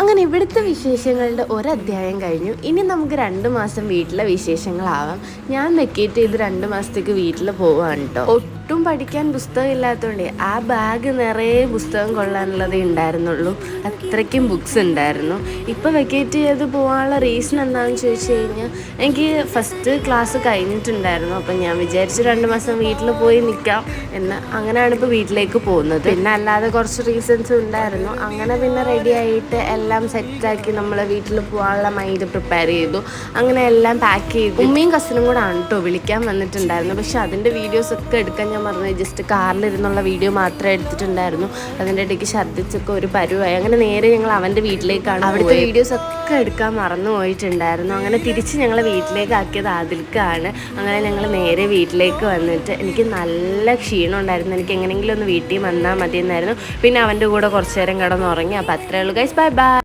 അങ്ങനെ ഇവിടുത്തെ വിശേഷങ്ങളുടെ ഒരധ്യായം കഴിഞ്ഞു. ഇനി നമുക്ക് രണ്ട് മാസം വീട്ടിലെ വിശേഷങ്ങളാവാം. ഞാൻ വെക്കേറ്റ് ചെയ്ത് രണ്ട് മാസത്തേക്ക് വീട്ടിൽ പോവാണ് കേട്ടോ ഒട്ടും പഠിക്കാൻ പുസ്തകം ഇല്ലാത്തതുകൊണ്ട് ആ ബാഗ് നിറയെ പുസ്തകം കൊള്ളാനുള്ളതേ ഉണ്ടായിരുന്നുള്ളൂ. അത്രയ്ക്കും ബുക്സ് ഉണ്ടായിരുന്നു. ഇപ്പോൾ വെക്കേറ്റ് ചെയ്ത് പോകാനുള്ള റീസൺ എന്താണെന്ന് ചോദിച്ചു കഴിഞ്ഞാൽ എനിക്ക് ഫസ്റ്റ് ക്ലാസ് കഴിഞ്ഞിട്ടുണ്ടായിരുന്നു. അപ്പം ഞാൻ വിചാരിച്ചു രണ്ട് മാസം വീട്ടിൽ പോയി നിൽക്കാം എന്ന് അങ്ങനെയാണ് ഇപ്പോൾ വീട്ടിലേക്ക് പോകുന്നത്. പിന്നെ അല്ലാതെ കുറച്ച് റീസൺസ് ഉണ്ടായിരുന്നു. അങ്ങനെ പിന്നെ റെഡി ആയിട്ട് എല്ലാം സെറ്റാക്കി നമ്മൾ വീട്ടിൽ പോകാനുള്ള മൈൻഡ് പ്രിപ്പയർ ചെയ്തു. അങ്ങനെ എല്ലാം പാക്ക് ചെയ്തു. ഉമ്മയും കസിനും കൂടെ ആണ് കേട്ടോ വിളിക്കാൻ വന്നിട്ടുണ്ടായിരുന്നു പക്ഷെ അതിന്റെ വീഡിയോസ് ഒക്കെ എടുക്കാൻ ഞാൻ മറന്നു ജസ്റ്റ് കാറിലിരുന്നുള്ള വീഡിയോ മാത്രമേ എടുത്തിട്ടുണ്ടായിരുന്നു. അതിന്റെ ഇടയ്ക്ക് ഛർദ്ദിച്ചൊക്കെ ഒരു പരുവായി. അങ്ങനെ നേരെ ഞങ്ങൾ അവന്റെ വീട്ടിലേക്കാണ് അവിടുത്തെ വീഡിയോസ് ഒക്കെ എടുക്കാൻ മറന്നു പോയിട്ടുണ്ടായിരുന്നു. അങ്ങനെ തിരിച്ച് ഞങ്ങളെ വീട്ടിലേക്ക് ആക്കിയത് ആദിൽക്കാണ്. അങ്ങനെ ഞങ്ങൾ നേരെ വീട്ടിലേക്ക് വന്നിട്ട് എനിക്ക് നല്ല ക്ഷീണം ഉണ്ടായിരുന്നു. എനിക്ക് എങ്ങനെയെങ്കിലും ഒന്ന് വീട്ടിൽ വന്നാൽ മതി എന്നായിരുന്നു പിന്നെ അവന്റെ കൂടെ കുറച്ച് നേരം കിടന്നുറങ്ങി. അപ്പോൾ അത്രയേ ഉള്ളൂ. Guys bye bye